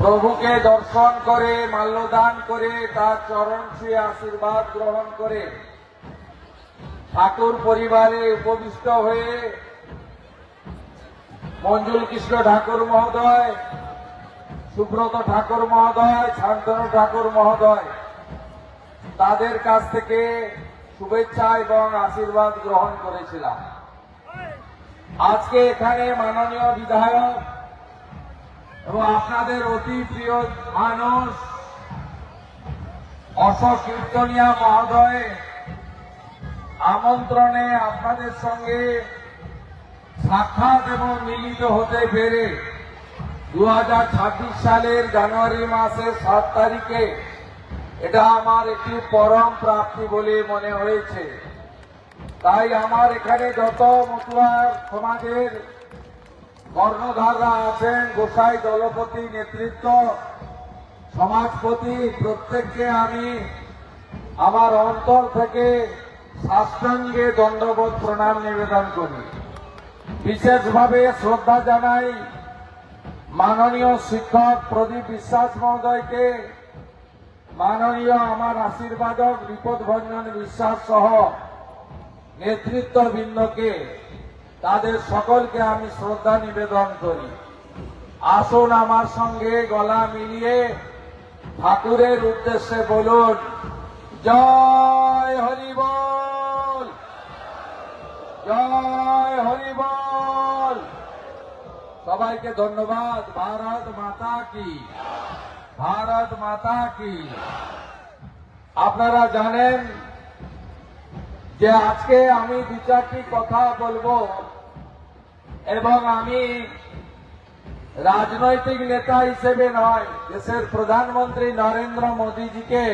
প্রভুকে দর্শন করে, মাল্যদান করে, তার চরণ ছুঁয়ে আশীর্বাদ গ্রহণ করে। ঠাকুর পরিবারে উপবিষ্ট হয়ে মঞ্জুল কৃষ্ণ ঠাকুর মহোদয়, সুব্রত ঠাকুর মহোদয়, শান্তনু ঠাকুর মহোদয়, তাদের কাছ থেকে শুভেচ্ছা এবং আশীর্বাদ গ্রহণ করেছিলাম। আজকে এখানে মাননীয় বিধায়ক এবং আপনাদের অতি প্রিয় মানুষ অশোক কীর্তনিয়া মহোদয়, আমন্ত্রণে আপনাদের সঙ্গে সাক্ষাৎ এবং মিলিত হতে পেরে দু হাজার ছাব্বিশ সালের জানুয়ারি মাসের সাত তারিখে এটা আমার একটি পরম প্রাপ্তি বলে মনে হয়েছে। তাই আমার এখানে যত মতুয়ার সমাজের কর্ণধাররা আছেন, গোসাই দলপতি নেতৃত্ব, সমাজপতি, প্রত্যেককে আমি আমার অন্তর থেকে সাষ্টাঙ্গে দণ্ডবোধ প্রণাম নিবেদন করি। বিশেষভাবে শ্রদ্ধা জানাই মাননীয় শিক্ষক প্রদীপ বিশ্বাস মহোদয়কে, মাননীয় আমার আশীর্বাদক বিপদ ভঞ্জন বিশ্বাস সহ নেতৃত্ববৃন্দকে। তাদের সকলকে আমি শ্রদ্ধা নিবেদন করি। আসুন আমার সঙ্গে গলা মিলিয়ে ঠাকুরের উদ্দেশ্যে বলুন, জয় হরিবল জয় হরিবল সবাইকে ধন্যবাদ। ভারত মাতা কি? ভারত মাতা কি? আপনারা জানেন যে আজকে আমি দু কথা বলব। এবং আমি রাজনৈতিক নেতা হিসেবে নয়, দেশের প্রধানমন্ত্রী নরেন্দ্র মোদীজিকে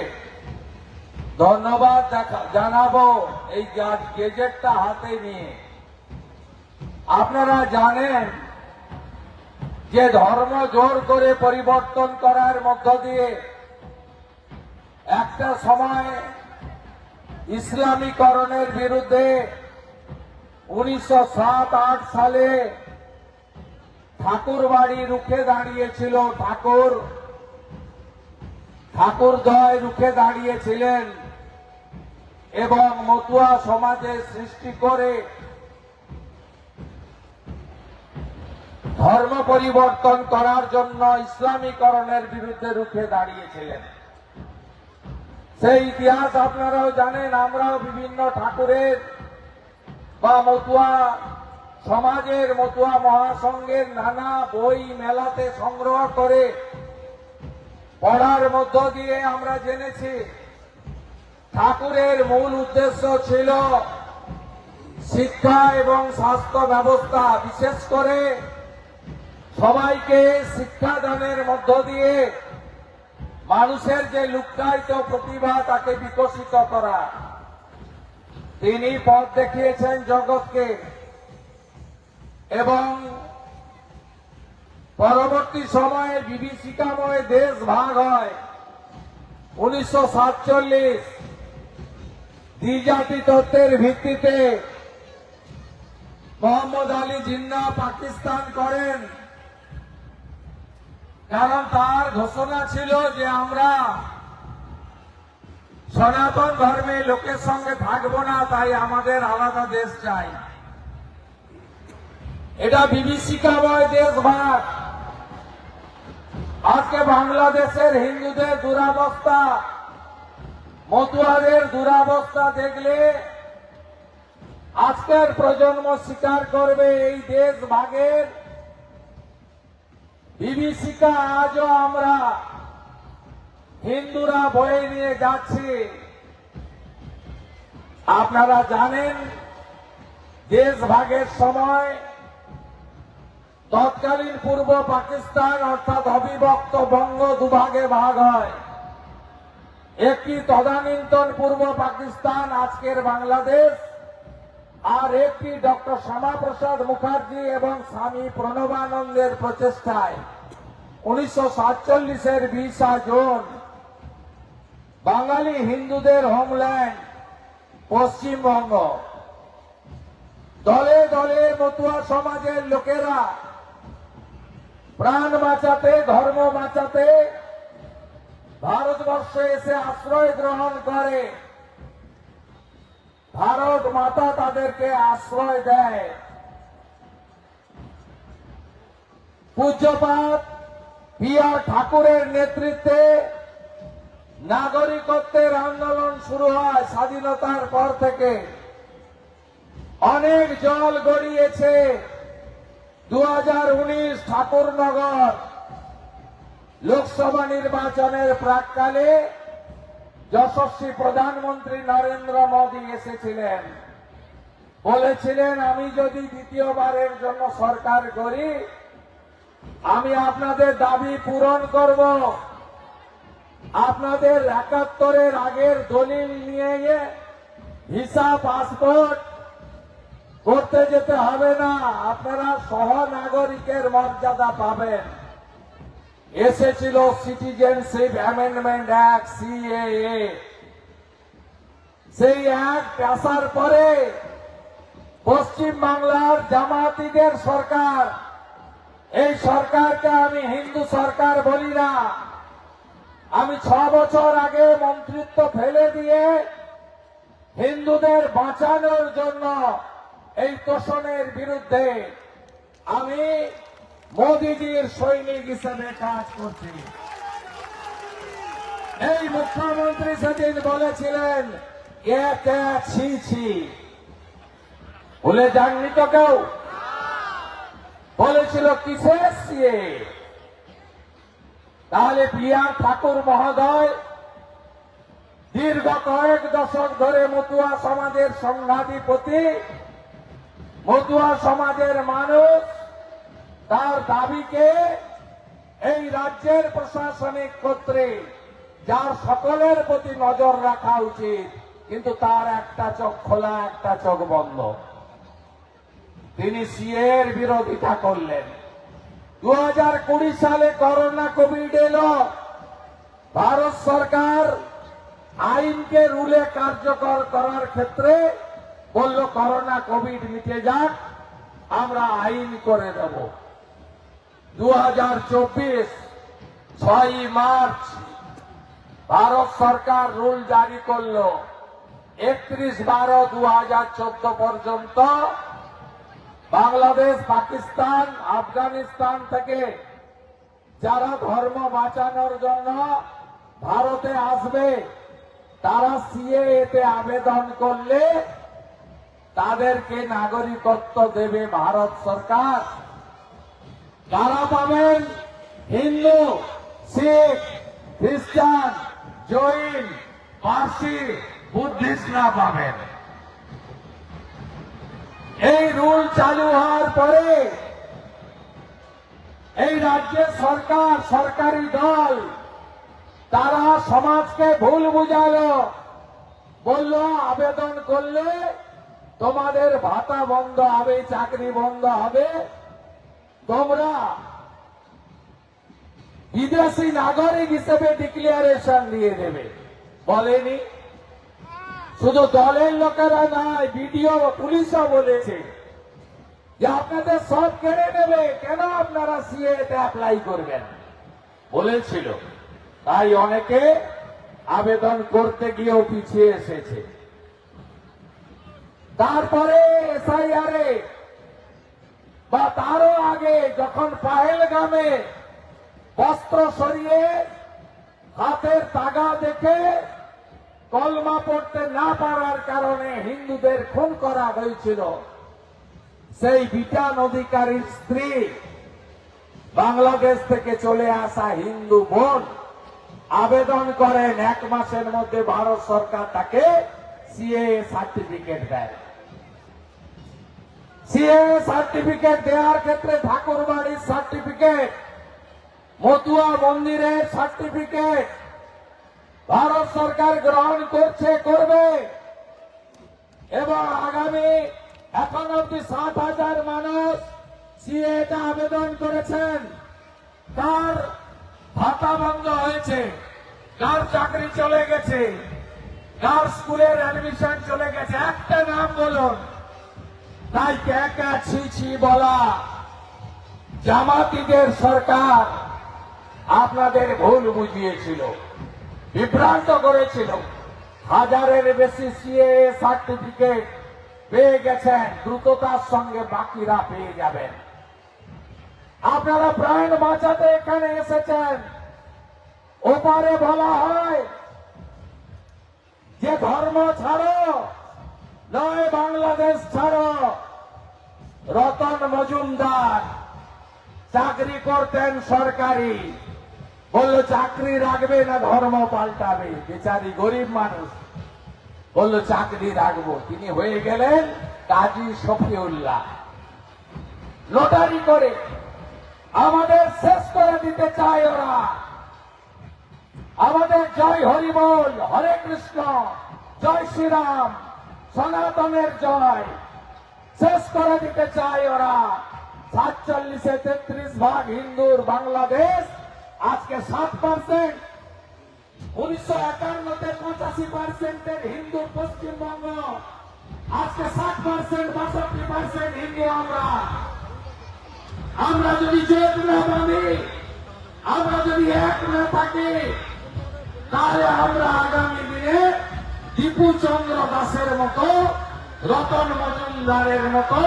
ধন্যবাদ জানাব এই গেজেটটা হাতে নিয়ে। আপনারা জানেন যে ধর্ম জোর করে পরিবর্তন করার মধ্য দিয়ে একটা সময় ইসলামীকরণের বিরুদ্ধে উনিশশো সালে ঠাকুর বাড়ি রুখে দাঁড়িয়েছিল ঠাকুর। ঠাকুর দয় রুখে দাঁড়িয়েছিলেন এবং মতুয়া সমাজে সৃষ্টি করে ধর্ম পরিবর্তন করার জন্য ইসলামীকরণের বিরুদ্ধে রুখে দাঁড়িয়েছিলেন। সেই ইতিহাস আপনারাও জানেন, আমরাও বিভিন্ন ঠাকুরের বা মতুয়া সমাজের মতুয়া মহাসংঘের নানা বই মেলাতে সংগ্রহ করে। পড়ার মধ্য দিয়ে আমরা জেনেছি, ঠাকুরের মূল উদ্দেশ্য ছিল শিক্ষা এবং স্বাস্থ্য ব্যবস্থা। বিশেষ করে সবাইকে শিক্ষাদানের মধ্য দিয়ে মানুষের যে লুক্কায়িত প্রতিভা তাকে বিকশিত করা। তিনি পথ দেখিয়েছেন জগৎকে এবং পরবর্তী সময়ে বিভীষিকাময় দেশ ভাগ হয়। উনিশশো সাতচল্লিশ দ্বিজাতি তত্ত্বের ভিত্তিতে মোহাম্মদ আলী জিন্না পাকিস্তান করেন। কারণ তার ঘোষণা ছিল যে আমরা সনাতন ধর্মে লোকের সঙ্গে থাকব না, তাই আমাদের আলাদা দেশ চাই। এটা বিভীষিকাময় দেশ ভাগ আজকে বাংলাদেশের হিন্দুদের দুরাবস্থা, মতুয়াদের দুরাবস্থা দেখলে আজকের প্রজন্ম স্বীকার করবে এই দেশ ভাগের বিভীষিকা আজও আমরা হিন্দুরা বয়ে নিয়ে যাচ্ছি। আপনারা জানেন দেশ ভাগের সময় তৎকালীন পূর্ব পাকিস্তান অর্থাৎ অবিভক্ত বঙ্গ দুভাগে ভাগ হয়। একটি তদানীন্তন পূর্ব পাকিস্তান, আজকের বাংলাদেশ, আর একটি ডক্টর শ্যামাপ্রসাদ মুখার্জি এবং স্বামী প্রণবানন্দের প্রচেষ্টায়। উনিশশো সাতচল্লিশের বিশা জুন। বাঙালি হিন্দুদের হোমল্যান্ড পশ্চিমবঙ্গ। দলে দলে মতুয়া সমাজের লোকেরা প্রাণ বাঁচাতে, ধর্ম বাঁচাতে ভারতবর্ষে এসে আশ্রয় গ্রহণ করে। ভারত মাতা তাদেরকে আশ্রয় দেয়। পূজ্যপাত আর ঠাকুরের নেতৃত্বে নাগরিকত্বের আন্দোলন শুরু হয় স্বাধীনতার পর থেকে। অনেক জল গড়িয়েছে দু হাজার উনিশ ঠাকুরনগর। লোকসভা নির্বাচনের প্রাককালে যশস্বী প্রধানমন্ত্রী নরেন্দ্র মোদী এসেছিলেন। বলেছিলেন, আমি যদি দ্বিতীয়বারের জন্য সরকার করি, আমি আপনাদের দাবি পূরণ করব। আপনাদের একাত্তরের আগের দলিল নিয়ে গিয়ে ভিসা পাসপোর্ট করতে যেতে হবে না। আপনারা সহ নাগরিকের মর্যাদা পাবেন। এসেছিল সিটিজেনশিপ অ্যামেন্ডমেন্ট অ্যাক্ট সিএএ সেই অ্যাক্ট আসার পরে পশ্চিম বাংলার জামাতিদের সরকার, এই সরকারকে আমি হিন্দু সরকার বলি না। আমি ছ বছর আগে মন্ত্রিত্ব ফেলে দিয়ে হিন্দুদের বাঁচানোর জন্য এই তোষণের বিরুদ্ধে আমি মোদিজির সৈনিক হিসেবে কাজ করছি। এই মুখ্যমন্ত্রী সেদিন বলেছিলেন কে কে, ছি ছি। ভুলে যাননি তো কেউ? বলেছিল, কিসের সিয়ে তাহলে পিয়ার ঠাকুর মহোদয়, দীর্ঘ কয়েক দশক ধরে মতুয়া সমাজের সংঘাধিপতি মতুয়া সমাজের মানুষ, তার দাবিকে এই রাজ্যের প্রশাসনিক ক্ষেত্রে যার সকলের প্রতি নজর রাখা উচিত, কিন্তু তার একটা চোখ খোলা, একটা চোখ বন্ধ। তিনি সিএর বিরোধিতা করলেন। দু হাজার কুড়ি সালে করোনা কোভিড এলো। ভারত সরকার আইনকে রুলে কার্যকর করার ক্ষেত্রে বলল, করোনা কোভিড মিটে যাক, আমরা আইন করে দেব। দু হাজার চব্বিশ, ছয়ই মার্চ, ভারত সরকার রুল জারি করল। একত্রিশ বারো দু পর্যন্ত বাংলাদেশ, পাকিস্তান, আফগানিস্তান থেকে যারা ধর্ম বাঁচানোর জন্য ভারতে আসবে, তারা সিএতে আবেদন করলে তাদেরকে নাগরিকত্ব দেবে ভারত সরকার। তারা পাবেন হিন্দু, শিখ, খ্রিস্টান, জৈন, পার্সি বুদ্ধিস্টরা পাবেন। এই রুল চালু হওয়ার পরে এই রাজ্যের সরকার, সরকারি দল, তারা সমাজকে ভুল বুঝালো। বলল, আবেদন করলে তোমাদের ভাতা বন্ধ হবে, চাকরি বন্ধ হবে। তোমরা বিদেশি নাগরিক হিসেবে ডিক্লিয়ারেশন দিয়ে দেবে। বলেনি। শুধু দলের লোকেরা নয়, বিডিও পুলিশও বলেছে যে আপনাদের সব কেড়ে নেবে। কেন আপনারা সিএতে অ্যাপ্লাই করবেন? বলেছিল। তাই অনেকে আবেদন করতে গিয়েও পিছিয়ে এসেছে। তারপরে এসআইআরে বা তারও আগে যখন পাহেলগামে বস্ত্র সরিয়ে হাতের তাগা দেখে কলমা পড়তে না পারার কারণে হিন্দুদের খুন করা হয়েছিল। সেই বিটান অধিকারীর স্ত্রী বাংলাদেশ থেকে চলে আসা হিন্দু বোন আবেদন করেন এক মাসের মধ্যে ভারত সরকার তাকে সিএ সার্টিফিকেট দেয়। সিএ সার্টিফিকেট দেওয়ার ক্ষেত্রে ঠাকুরবাড়ির সার্টিফিকেট, মতুয়া মন্দিরের সার্টিফিকেট ভারত সরকার গ্রহণ করছে, করবে। এবং আগামী এখন অব্দি সাত হাজার মানুষ সিএটা আবেদন করেছেন। তার ভাতা বন্ধ হয়েছে কার চাকরি চলে গেছে কার স্কুলের অ্যাডমিশন চলে গেছে। একটা নাম বলুন। তাই কে কে ছি ছি বলা। জামাতিদের সরকার আপনাদের ভুল বুঝিয়েছিল। বিভ্রান্ত করেছিল। হাজারের বেশি সিএ সার্টিফিকেট পেয়ে গেছেন, দ্রুততার সঙ্গে বাকিরা পেয়ে যাবেন। আপনারা প্রাণ বাঁচাতে এখানে এসেছেন। ওপারে বলা হয়, যে ধর্ম ছাড়ো, নয় বাংলাদেশ ছাড়ো, রতন মজুমদার, চাকরি করতেন সরকারি। বলল, চাকরি রাখবে না, ধর্ম পাল্টাবে। বেচারি গরিব মানুষ। বলল, চাকরি রাখব। তিনি হয়ে গেলেন কাজী শফিউল্লাহ। লটারি করে। আমাদের শেষ করে দিতে চায় ওরা। আমাদের জয় হরিবল, হরে কৃষ্ণ, জয় শ্রীরাম, সনাতনের জয়। শেষ করে দিতে চায় ওরা। সাতচল্লিশে তেত্রিশ ভাগ হিন্দুর বাংলাদেশ আজকে সাত পার্সেন্ট উনিশশো একান্নতে পঁচাশি পার্সেন্টের হিন্দু পশ্চিমবঙ্গ। আজকে ষাট পার্সেন্ট বাষট্টি পার্সেন্ট হিন্দু আমরা। আমরা যদি জোট না বাঁধি আমরা যদি এক না থাকি, তাহলে আমরা আগামী দিনে দীপু চন্দ্র দাসের মতো, রতন মজুমদারের মতো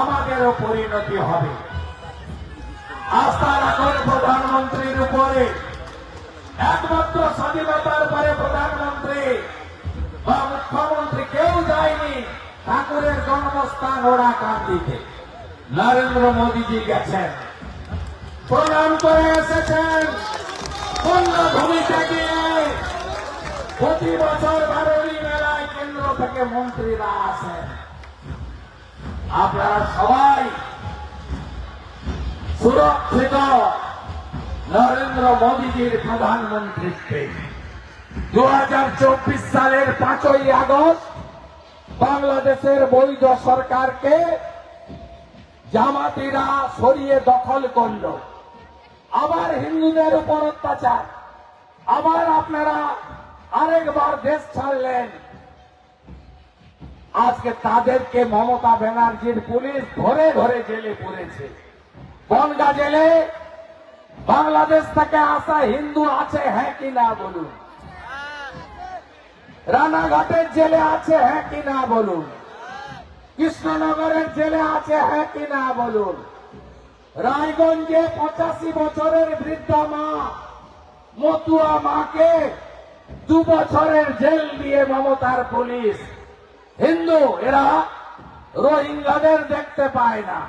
আমাদেরও পরিণতি হবে। আস্থা রাখুন প্রধানমন্ত্রীর উপরে। একমাত্র স্বাধীনতার পরে প্রধানমন্ত্রী বা মুখ্যমন্ত্রী কেউ যায়নি, ঠাকুরের জন্মস্থান ওরা কান্দিতে। নরেন্দ্র মোদীজি গেছেন। প্রণাম করে এসেছেন। ভূমিকা গিয়ে প্রতি বছর বারোই মেলায় কেন্দ্র থেকে মন্ত্রীরা আসেন। আপনারা সবাই সুরক্ষিত। নরেন্দ্র মোদীজির প্রধানমন্ত্রীত্বে। দু সালের পাঁচই আগস্ট বাংলাদেশের বৈধ সরকারকে জামাতিরা সরিয়ে দখল করল। আবার হিন্দুদের উপর অত্যাচার। আবার আপনারা আরেকবার দেশ ছাড়লেন। আজকে তাদেরকে মমতা ব্যানার্জির পুলিশ ধরে ধরে জেলে পড়েছে। বনগা জেলে বাংলাদেশ থেকে আসা হিন্দু আছে হ্যাঁ কি না বলুন? রানাঘাটের জেলে আছে হ্যাঁ কি না বলুন? কৃষ্ণনগরের জেলে আছে হ্যাঁ কি না বলুন? রায়গঞ্জে পঁচাশি বছরের বৃদ্ধা মা, মতুয়া মাকে দু বছরের জেল দিয়ে মমতার পুলিশ। হিন্দু, এরা রোহিঙ্গাদের দেখতে পায় না।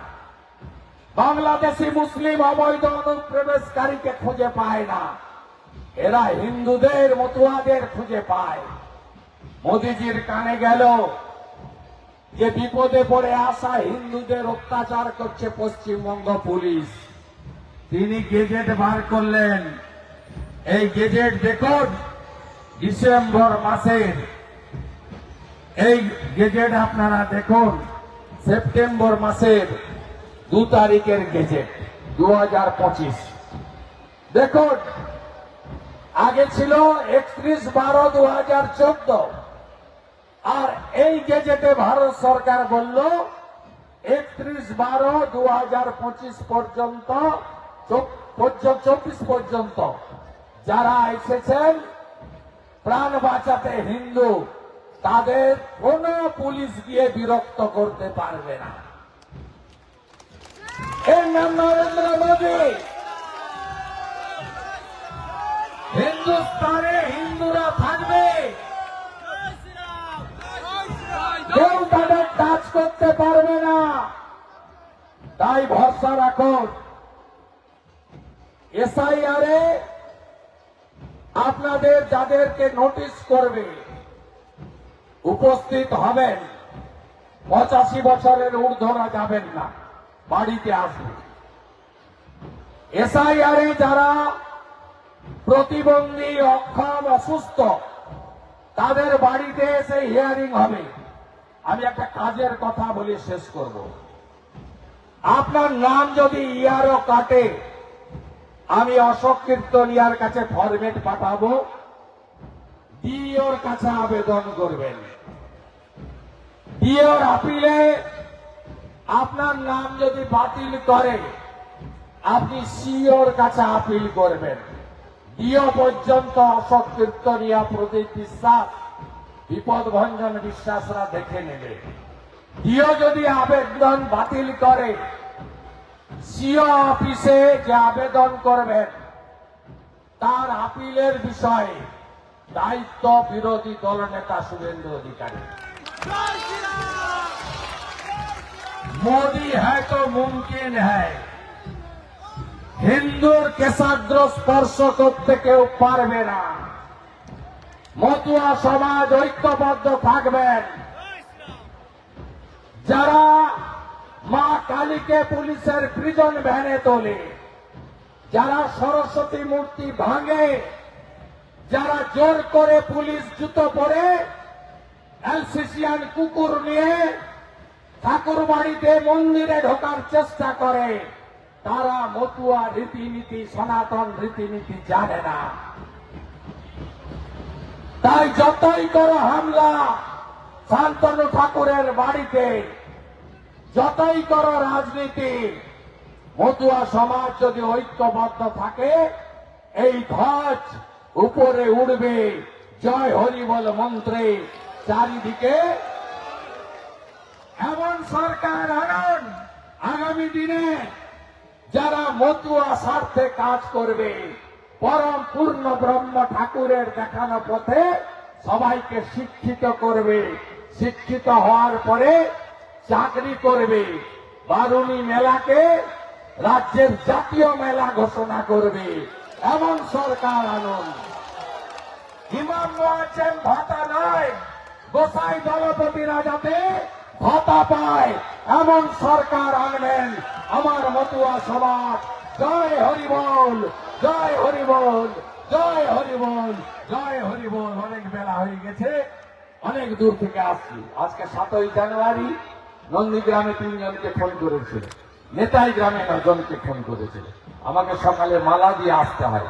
বাংলাদেশি মুসলিম অবৈধ অনুপ্রবেশকারীকে খুঁজে পায় না। এরা হিন্দুদের মতুয়াদের খুঁজে পায়। মোদিজির কানে গেল যে বিপদে পড়ে আসা হিন্দুদের অত্যাচার করছে পশ্চিমবঙ্গ পুলিশ। তিনি গেজেট বার করলেন। এই গেজেট দেখুন ডিসেম্বর মাসের। এই গেজেট আপনারা দেখুন, সেপ্টেম্বর মাসের। দু তারিখের গেজেট দু হাজার পঁচিশ। দেখুন, আগে ছিল একত্রিশ বারো দু হাজার চোদ্দ। আর এই গেজেটে ভারত সরকার বলল, একত্রিশ বারো দু হাজার পঁচিশ পর্যন্ত চব্বিশ পর্যন্ত যারা এসেছেন, প্রাণ বাঁচাতে হিন্দু, তাদের কোন পুলিশ গিয়ে বিরক্ত করতে পারবে না। এর নাম নরেন্দ্র মোদী হিন্দুস্তানে হিন্দুরা থাকবে কেউ তাদের কাজ করতে পারবে না। তাই ভরসা রাখুন এসআইআরে আপনাদের যাদেরকে নোটিশ করবে, উপস্থিত হবেন। পঁচাশি বছরের ঊর্ধ্বরা যাবেন না। বাড়িতে আসবেন এসআইআরে যারা প্রতিবন্ধী অক্ষম অসুস্থ, তাদের বাড়িতে এসে হিয়ারিং হবে। আমি একটা কাজের কথা বলে শেষ করব। আপনার নাম যদি ইয়ারও কাটে, আমি অশোক কীর্তনিয়ার কাছে ফরমেট পাঠাবো। ডিওর কাছে আবেদন করবেন। ডিওর আপিলে আপনার নাম যদি বাতিল করে, আপনি সিওর কাছে আপিল করবেন। ডিও পর্যন্ত অশোক কীর্তনিয়া প্রদীপ বিশ্বাস বিপদ ভঞ্জন বিশ্বাসরা দেখে নেবে। ডিও যদি আবেদন বাতিল করে, সিও অফিসে যে আবেদন করবেন, তার আপিলের বিষয়ে দায়িত্ব বিরোধী দলনেতা শুভেন্দু অধিকারী। मोदी है तो मुमकिन है হিন্দুর কেশাগ্র স্পর্শ করতে কেউ পারবে না মতুয়া সমাজ ঐক্যবদ্ধ থাকবেন যারা মা কালীকে পুলিশের প্রিজন ভ্যানে তোলে যারা সরস্বতী মূর্তি ভাঙে যারা জোর করে পুলিশ জুতো পরে এলসিসিয়ান কুকুর নিয়ে ঠাকুর বাড়িতে মন্দিরে ঢোকার চেষ্টা করে। তারা মতুয়া রীতিনীতি, সনাতন রীতিনীতি জানে না। তাই যতই করো হামলা, শান্তনু ঠাকুরের বাড়িতে, যতই করো রাজনীতি, মতুয়া সমাজ যদি ঐক্যবদ্ধ থাকে, এই ধ্বজ উপরে উড়বে জয় হরিবল মন্ত্রে, চারিদিকে এমন সরকার আনুন আগামী দিনে যারা মতুয়া স্বার্থে কাজ করবে, পরম পূর্ণ ব্রহ্ম ঠাকুরের দেখানো পথে সবাইকে শিক্ষিত করবে। শিক্ষিত হওয়ার পরে চাকরি করবে। বারুণী মেলাকে রাজ্যের জাতীয় মেলা ঘোষণা করবে। এমন সরকার আনুন। ইমাম ভাতা নয়, গোসাই দলপতিরা যাতে ভাতা পায়, এমন সরকার আনবেন আমার মতুয়া সমাজ। জয় হরিবল জয় হরিবল জয় হরিবল জয় হরিবল অনেক বেলা হয়ে গেছে, অনেক দূর থেকে আসছি। আজকে সাতই জানুয়ারি, নন্দীগ্রামে তিনজনকে ফোন করেছিল। নেতাই গ্রামে একজনকে ফোন করেছিল। আমাকে সকালে মালা দিয়ে আসতে হয়।